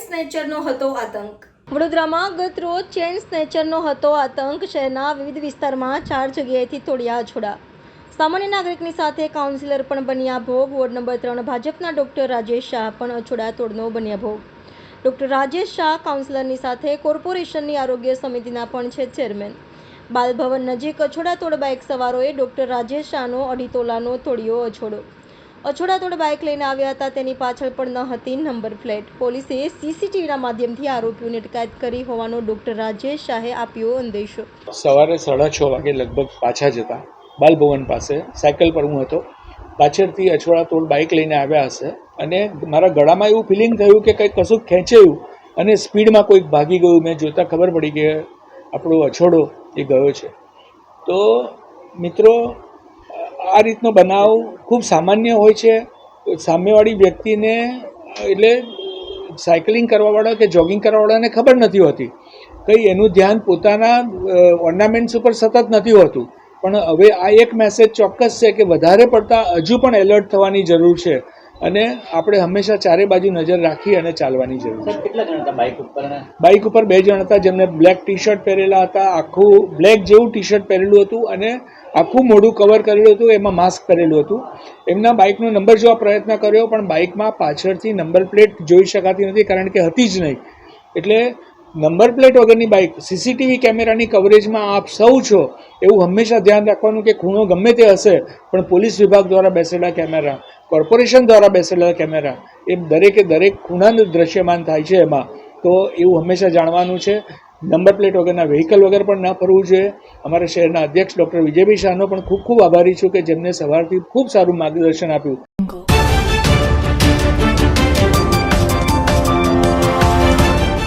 સ્નેચરનો હતો આતંક. વડોદરામાં ગત રોજ ચેન સ્નેચરનો હતો આતંક. શહેરના વિવિધ વિસ્તારમાં ચાર જગ્યાએથી તોડ્યા છોડા સામાન્ય નાગરિકની સાથે કાઉન્સિલર પણ બન્યા ભોગ. વોર્ડ નંબર ત્રણ ભાજપના ડોક્ટર રાજેશ શાહ પણ અછોડા તોડનો બન્યા ભોગ. ડોક્ટર રાજેશ શાહ કાઉન્સિલરની સાથે કોર્પોરેશનની આરોગ્ય સમિતિના પણ છે ચેરમેન. બાલભવન નજીક અછોડા તોડ બાઇક સવારોએ ડોક્ટર રાજેશ શાહનો અઢી તોલાનો તોડ્યો અછોડો અછોડા તોડ બાઇક લઈને આવ્યા હતા. તેની પાછળ પણ ન હતી નંબર પ્લેટ. પોલીસે સીસીટીવીના માધ્યમથી આરોપીઓને અટકાયત કરી હોવાનો ડોક્ટર રાજેશ શાહે આપ્યો અંદેશો સવારે સાડા છ વાગે લગભગ પાછા જતા બાલભવન પાસે સાયકલ પર હું હતો. પાછળથી અછવાડા તોડ બાઇક લઈને આવ્યા હશે અને મારા ગળામાં એવું ફિલિંગ થયું કે કંઈક કશું ખેંચાયું અને સ્પીડમાં કોઈક ભાગી ગયું. મેં જોતાં ખબર પડી કે આપણો અછોડો એ ગયો છે. તો મિત્રો આ રીતનો બનાવ ખૂબ સામાન્ય હોય છે. સામેવાળી વ્યક્તિને, એટલે સાયકલિંગ કરવાવાળા કે જોગિંગ કરવાવાળાને ખબર નથી હોતી. કંઈ એનું ધ્યાન પોતાના ઓર્નામેન્ટ્સ ઉપર સતત નથી હોતું. પણ હવે આ એક મેસેજ ચોક્કસ છે કે વધારે પડતા હજુ પણ એલર્ટ થવાની જરૂર છે. અને આપણે હંમેશા ચારે બાજુ નજર રાખી અને ચાલવાની જરૂર છે. કેટલા જણ હતા બાઇક ઉપર બાઇક ઉપર બે જણ હતા જેમને બ્લેક ટી શર્ટ પહેરેલા હતા આખું બ્લેક જેવું ટી શર્ટ પહેરેલું હતું અને આખું મોઢું કવર કરેલું હતું એમાં માસ્ક પહેરેલું હતું. એમના બાઇકનો નંબર જોવા પ્રયત્ન કર્યો પણ બાઇકમાં પાછળથી નંબર પ્લેટ જોઈ શકાતી નથી કારણ કે હતી જ નહીં. એટલે નંબર પ્લેટ વગરની બાઇક સીસીટીવી કેમેરાની કવરેજમાં આપ સૌ છો એવું હંમેશા ધ્યાન રાખવાનું કે ખૂણો ગમે તે હશે પણ પોલીસ વિભાગ દ્વારા બેસેલા કેમેરા કોર્પોરેશન દ્વારા બેસેલા કેમેરા એ દરેકે દરેક ખૂણાનું દ્રશ્યમાન થાય છે એમાં. તો એવું હંમેશા જાણવાનું છે. નંબર પ્લેટ વગરના વ્હીકલ વગર પણ ના ફરવું જોઈએ. અમારા શહેરના અધ્યક્ષ ડૉક્ટર વિજયભાઈ શાહનો પણ ખૂબ ખૂબ આભારી છું કે જેમને સવારથી ખૂબ સારું માર્ગદર્શન આપ્યું.